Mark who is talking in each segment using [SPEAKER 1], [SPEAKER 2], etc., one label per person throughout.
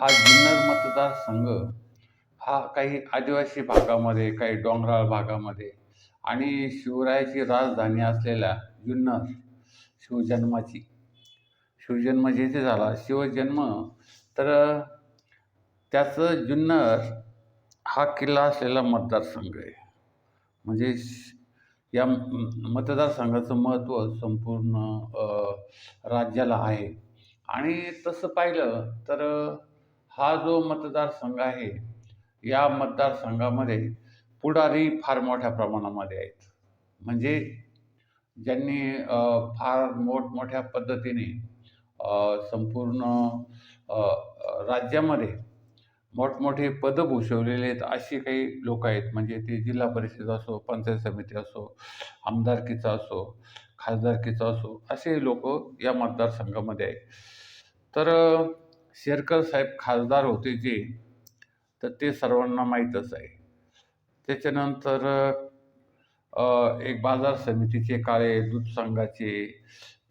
[SPEAKER 1] हा जुन्नर मतदारसंघ हा काही आदिवासी भागामध्ये काही डोंगराळ भागामध्ये आणि शिवरायाची राजधानी असलेल्या जुन्नर शिवजन्माची शिवजन्म जेथे झाला. शिवजन्म तर त्याचं जुन्नर हा किल्ला असलेला मतदारसंघ आहे. म्हणजे श- या मतदारसंघाचं महत्त्व संपूर्ण राज्याला आहे. आणि तसं पाहिलं तर हा जो मतदारसंघ आहे या मतदारसंघामध्ये पुढारी फार मोठ्या प्रमाणामध्ये आहेत. म्हणजे ज्यांनी फार मोठमोठ्या पद्धतीने संपूर्ण राज्यामध्ये मोठमोठे पदं भूषवलेले आहेत अशी काही लोक आहेत. म्हणजे ते जिल्हा परिषद असो पंचायत समिती असो आमदारकीचा असो खासदारकीचा असो असे लोक या मतदारसंघामध्ये आहेत. तर शेरकर साहेब खासदार होते जे तर ते सर्वांना माहीतच आहे. त्याच्यानंतर एक बाजार समितीचे काळे दूध संघाचे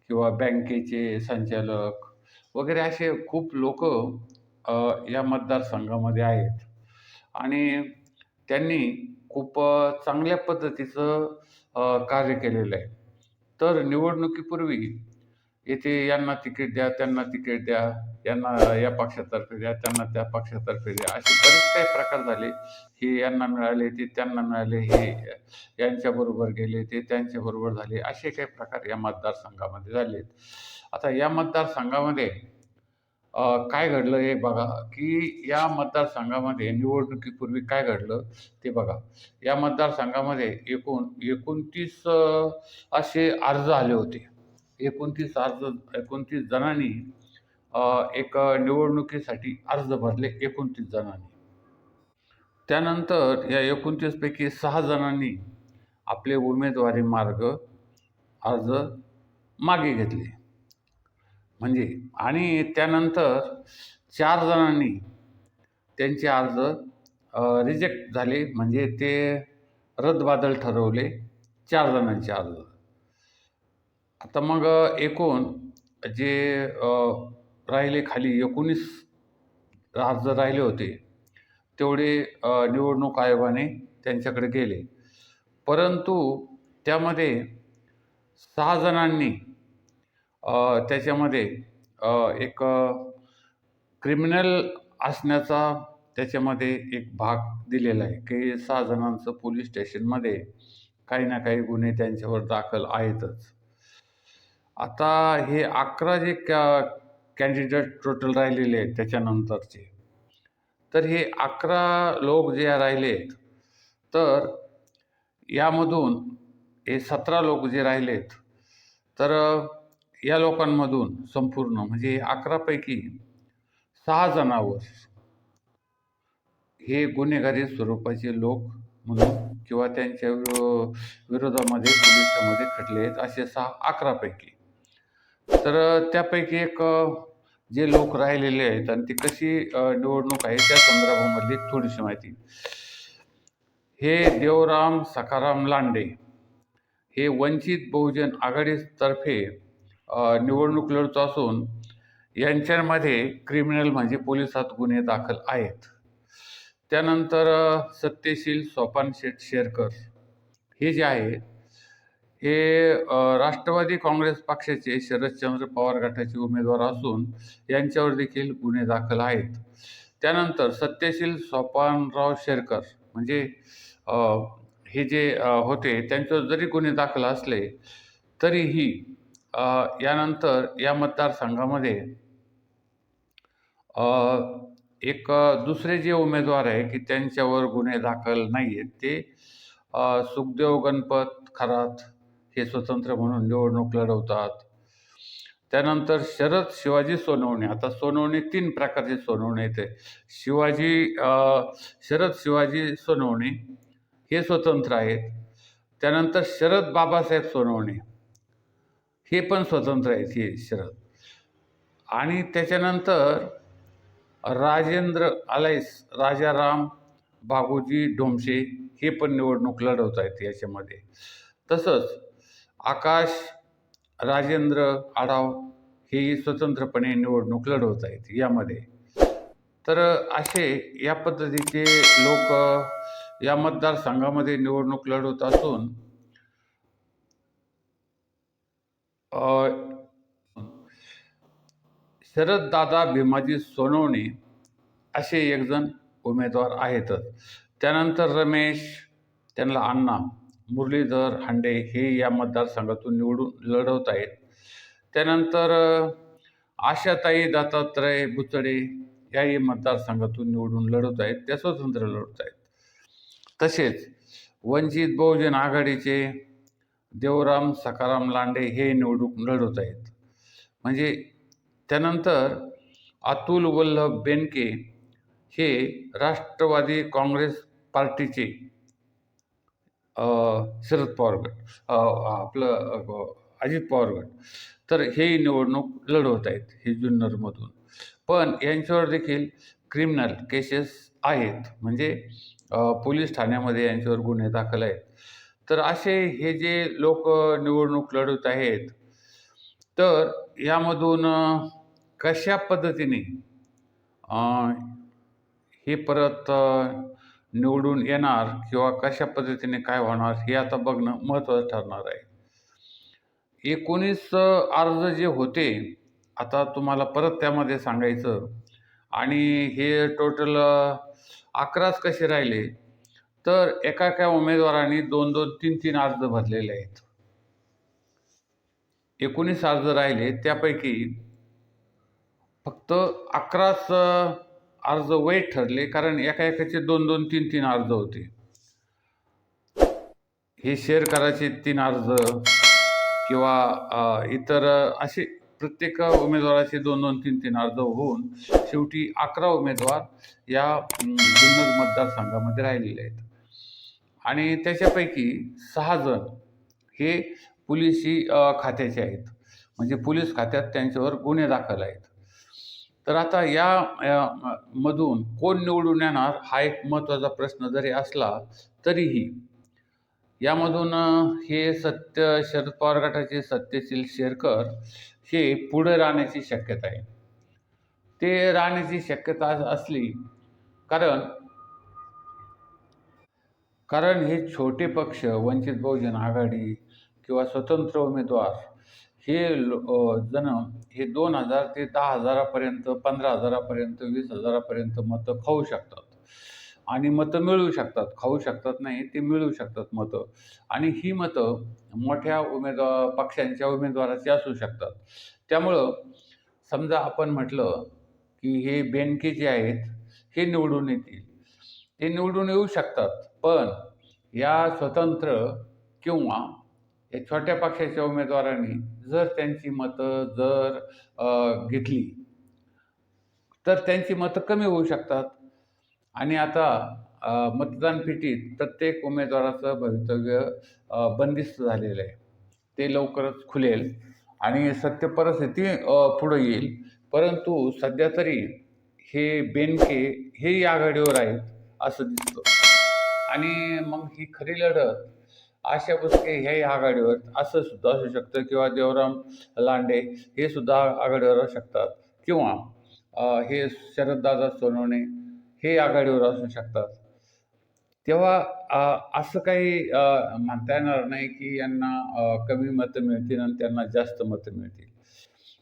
[SPEAKER 1] किंवा बँकेचे संचालक वगैरे असे खूप लोक या मतदारसंघामध्ये आहेत. आणि त्यांनी खूप चांगल्या पद्धतीचं कार्य केलेलं आहे. तर निवडणुकीपूर्वी येथे यांना तिकीट द्या त्यांना तिकीट द्या यांना या पक्षातर्फे द्या त्यांना त्या पक्षातर्फे द्या. असे बरेच काही प्रकार झाले. हे यांना मिळाले ते त्यांना मिळाले हे यांच्याबरोबर गेले ते त्यांच्याबरोबर झाले. असे काही प्रकार या मतदारसंघामध्ये झाले आहेत आता या मतदारसंघामध्ये काय घडलं हे बघा की या मतदारसंघामध्ये निवडणुकीपूर्वी काय घडलं ते बघा. या मतदारसंघामध्ये एकूण एकोणतीस असे अर्ज आले होते. एकोणतीस अर्ज एकोणतीस जणांनी एक निवडणुकीसाठी अर्ज भरले एकोणतीस जणांनी. त्यानंतर या एकोणतीसपैकी सहा जणांनी आपले उमेदवारी मार्ग अर्ज मागे घेतले. म्हणजे आणि त्यानंतर चार जणांनी त्यांचे अर्ज रिजेक्ट झाले. म्हणजे ते रद्दबादल ठरवले चार जणांचे अर्ज. आता मग एकूण जे राहिले खाली एकोणीस अर्ज राहिले होते तेवढे निवडणूक आयोगाने त्यांच्याकडे गेले. परंतु त्यामध्ये सहा जणांनी त्याच्यामध्ये एक क्रिमिनल असण्याचा त्याच्यामध्ये एक भाग दिलेला आहे की सहा जणांचं पोलीस स्टेशनमध्ये काही ना काही गुन्हे त्यांच्यावर दाखल आहेतच. आता हे अकरा जे कॅ कॅन्डिडेट टोटल राहिलेले आहेत त्याच्यानंतरचे. तर हे अकरा लोक जे राहिले आहेत तर यामधून हे सतरा लोक जे राहिलेत तर या लोकांमधून संपूर्ण म्हणजे अकरापैकी सहा जणांवर हे गुन्हेगारी स्वरूपाचे लोक म्हणून किंवा त्यांच्या विरोधामध्ये पोलिसामध्ये खटले आहेत असे सहा अकरापैकी तर त्यापैकी एक जे लोक राहिलेले आहेत आणि ती कशी निवडणूक आहे त्या संदर्भामधली थोडीशी माहिती. हे देवराम सखाराम लांडे हे वंचित बहुजन आघाडीतर्फे निवडणूक लढतो असून यांच्यामध्ये क्रिमिनल म्हणजे पोलिसात गुन्हे दाखल आहेत. त्यानंतर सत्यशील सोपान शेट शेरकर हे जे आहेत हे राष्ट्रवादी काँग्रेस पक्षाचे शरदचंद्र पवार गटाचे उमेदवार असून यांच्यावर देखील गुन्हे दाखल आहेत. त्यानंतर सत्यशील सोपानराव शेरकर म्हणजे हे जे होते त्यांच्यावर जरी गुन्हे दाखल असले तरीही यानंतर या मतदारसंघामध्ये एक दुसरे जे उमेदवार आहे की त्यांच्यावर गुन्हे दाखल नाही आहेत ते सुखदेव गणपत खरात हे स्वतंत्र म्हणून निवडणूक लढवतात. त्यानंतर शरद शिवाजी सोनवणे. आता सोनवणे तीन प्रकारचे सोनवणे येते शिवाजी शरद शिवाजी सोनवणे हे स्वतंत्र आहेत. त्यानंतर शरद बाबासाहेब सोनवणे हे पण स्वतंत्र आहेत हे शरद. आणि त्याच्यानंतर राजेंद्र आलाईस राजाराम बाबूजी डोमशे हे पण निवडणूक लढवत आहेत याच्यामध्ये. तसंच आकाश राजेंद्र आढाव हे स्वतंत्रपणे निवडणूक लढवत आहेत यामध्ये. तर असे या पद्धतीचे लोक या मतदारसंघामध्ये निवडणूक लढवत असून शरददादा भीमाजी सोनवणे असे एकजण उमेदवार आहेतच. त्यानंतर रमेश त्यांना अण्णा मुरलीधर हांडे हे या मतदारसंघातून निवडून लढवत आहेत. त्यानंतर आशाताई दत्तात्रय बुचडे याही मतदारसंघातून निवडून लढवत आहेत. त्या स्वतंत्र लढवत आहेत. तसेच वंचित बहुजन आघाडीचे देवराम सकाराम लांडे हे निवडून लढवत आहेत. म्हणजे त्यानंतर अतुल वल्लभ बेनके हे राष्ट्रवादी काँग्रेस पार्टीचे शरद पवार गट आपलं अजित पवार गट. तर हे निवडणूक लढवत आहेत हे जुन्नरमधून. पण यांच्यावर देखील क्रिमिनल केसेस आहेत. म्हणजे पोलीस ठाण्यामध्ये यांच्यावर गुन्हे दाखल आहेत. तर असे हे जे लोक निवडणूक लढवत आहेत तर यामधून कशा पद्धतीने हे परत निवडून येणार किंवा कशा पद्धतीने काय होणार हे आता बघणं महत्त्वाचं ठरणार आहे. एकोणीस अर्ज जे होते आता तुम्हाला परत त्यामध्ये सांगायचं आणि हे टोटल अकराच कसे राहिले तर एका एका उमेदवारांनी दोन दोन तीन तीन अर्ज भरलेले आहेत. एकोणीस अर्ज राहिले त्यापैकी फक्त अकराच अर्ज वैध ठरले कारण एका एकाचे दोन दोन तीन तीन अर्ज होते. हे शेअर करायचे तीन अर्ज किंवा इतर असे प्रत्येक उमेदवाराचे दोन दोन तीन तीन अर्ज होऊन शेवटी अकरा उमेदवार या अम, जुन्नर मतदारसंघामध्ये राहिलेले आहेत. आणि त्याच्यापैकी सहा जण हे पोलिसी खात्याचे आहेत. म्हणजे पोलीस खात्यात त्यांच्यावर गुन्हे दाखल आहेत. तर आता या मधून कोण निवडून येणार हा एक महत्त्वाचा प्रश्न जरी असला तरीही यामधून हे सत्य शरद पवार गटाचे सत्यशील शेरकर हे पुढे राहण्याची शक्यता आहे. ते राहण्याची शक्यता असली कारण कारण हे छोटे पक्ष वंचित बहुजन आघाडी किंवा स्वतंत्र उमेदवार हे लो- जण हे दोन हजार ते दहा हजारापर्यंत पंधरा हजारापर्यंत वीस हजारापर्यंत मतं खाऊ शकतात. आणि मतं मिळवू शकतात. खाऊ शकतात नाही ते मिळवू शकतात मतं. आणि ही मतं मोठ्या उमेदवार पक्षांच्या उमेदवाराची असू शकतात. त्यामुळं समजा आपण म्हटलं की हे बेनके जे आहेत हे निवडून येतील. ते निवडून येऊ शकतात. पण या स्वतंत्र किंवा या छोट्या पक्षाच्या उमेदवारांनी जर त्यांची मतं जर घेतली तर त्यांची मतं कमी होऊ शकतात. आणि आता मतदान पेटीत प्रत्येक उमेदवाराचं भवितव्य बंदिस्त झालेलं आहे. ते लवकरच खुलेल आणि सत्य परिस्थिती पुढे पुढं येईल. परंतु सध्या तरी हे बेनके हे आघाडीवर आहेत असं दिसतं. आणि मग ही खरी लढत आशा भोसले ह्याही आघाडीवर असं सुद्धा असू शकतं किंवा देवराम लांडे हे सुद्धा आघाडीवर असू शकतात. किंवा हे शरददादा सोनवणे हे आघाडीवर असू शकतात. तेव्हा असं काही म्हणता येणार नाही की यांना कमी मतं मिळतील आणि त्यांना जास्त मतं मिळतील.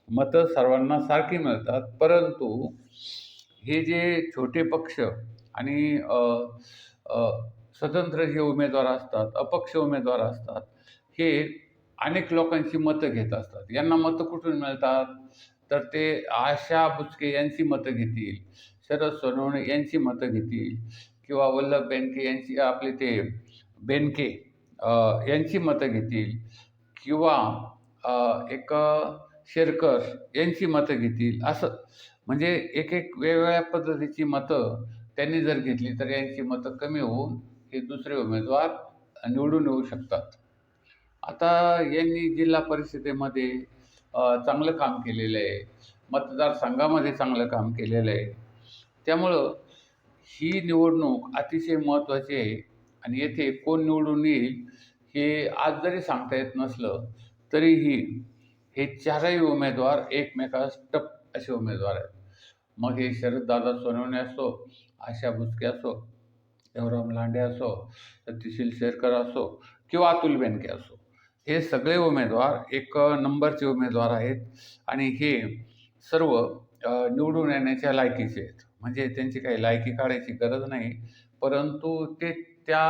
[SPEAKER 1] मतं सर्वांना सारखी मिळतात परंतु हे जे छोटे पक्ष आणि स्वतंत्र जे उमेदवार असतात अपक्ष उमेदवार असतात हे अनेक लोकांची मतं घेत असतात. यांना मतं कुठून मिळतात? तर ते आशा बुचके यांची मतं घेतील शरद सोनवणे यांची मतं घेतील किंवा वल्लभ बेनके यांची आपले ते बेनके यांची मतं घेतील किंवा एक शेरकर यांची मतं घेतील. असं म्हणजे एक एक वेगवेगळ्या पद्धतीची मतं त्यांनी जर घेतली तर यांची मतं कमी होऊन हे दुसरे उमेदवार निवडून येऊ शकतात. आता यांनी जिल्हा परिषदेमध्ये चांगलं काम केलेलं आहे. मतदारसंघामध्ये चांगलं काम केलेलं आहे. त्यामुळं ही निवडणूक अतिशय महत्त्वाची आहे आणि येथे कोण निवडून येईल हे आज जरी सांगता येत नसलं तरीही हे चारही उमेदवार एकमेकास टप असे उमेदवार आहेत. मग हे शरददादा सोनवणे असो आशा बुचके असो देवराम लांडे असो सतीशील शेरकर असो किंवा अतुल बेनके असो. हे सगळे उमेदवार एक नंबरचे उमेदवार आहेत आणि हे सर्व निवडून येण्याच्या लायकीचे आहेत. म्हणजे त्यांची काही लायकी काढायची गरज नाही परंतु ते त्या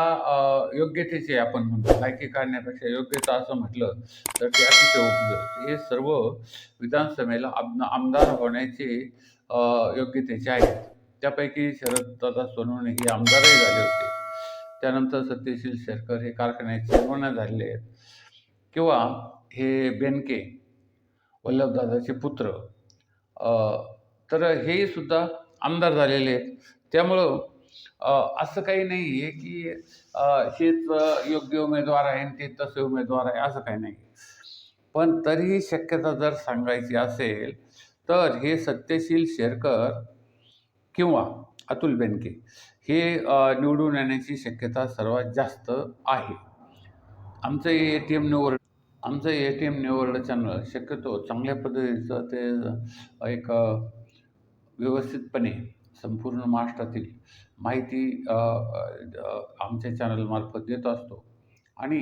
[SPEAKER 1] योग्यतेचे आपण म्हणतो. लायकी काढण्यापेक्षा योग्यता असं म्हटलं तर ते अतिशय उपयुक्त हे सर्व विधानसभेला आमदार होण्याचे योग्यतेचे आहेत. त्यापैकी शरददादा सोनवणे हे आमदारही झाले होते. त्यानंतर सत्यशील शेरकर हे कारखान्याचे चेअरमन झालेले आहेत. किंवा हे बेनके वल्लभदादाचे पुत्र तर हेही सुद्धा आमदार झालेले आहेत. त्यामुळं असं काही नाही आहे की हेच योग्य उमेदवार आहे आणि ते तसे उमेदवार आहे असं काही नाही. पण तरीही शक्यता जर सांगायची असेल तर हे सत्यशील शेरकर किंवा अतुल बेनके हे निवडून येण्याची शक्यता सर्वात जास्त आहे. आमचं ए टी एम निवड आमचं A T M new channel शक्यतो चांगल्या पद्धतीचं ते एक व्यवस्थितपणे संपूर्ण महाराष्ट्रातील माहिती आमच्या चॅनलमार्फत देत असतो. आणि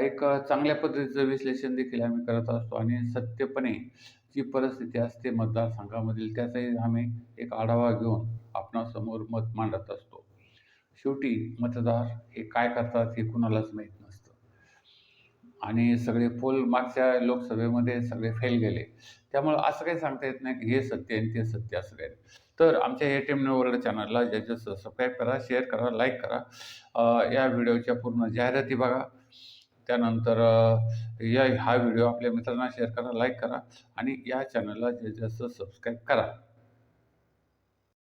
[SPEAKER 1] एक चांगल्या पद्धतीचं विश्लेषण देखील आम्ही करत असतो आणि सत्यपणे जी परिस्थिती असते मतदारसंघामधील त्याचाही आम्ही एक आढावा घेऊन आपणासमोर मत मांडत असतो. शेवटी मतदार हे काय करतात हे कुणालाच माहीत नसतं. आणि सगळे पोल मागच्या लोकसभेमध्ये सगळे फेल गेले. त्यामुळं असं काही सांगता येत नाही की हे सत्य आणि ते सत्य असं काही तर आमच्या ए टी एम वर्ल्ड चॅनलला ज्याच्या सबस्क्राईब करा शेअर करा लाईक करा. या व्हिडिओच्या पूर्ण जाहिराती बघा. त्यानंतर या हा व्हिडिओ आपल्या मित्रांना शेअर करा लाईक करा आणि या चॅनलला जास्तीत जास्त सबस्क्राईब करा.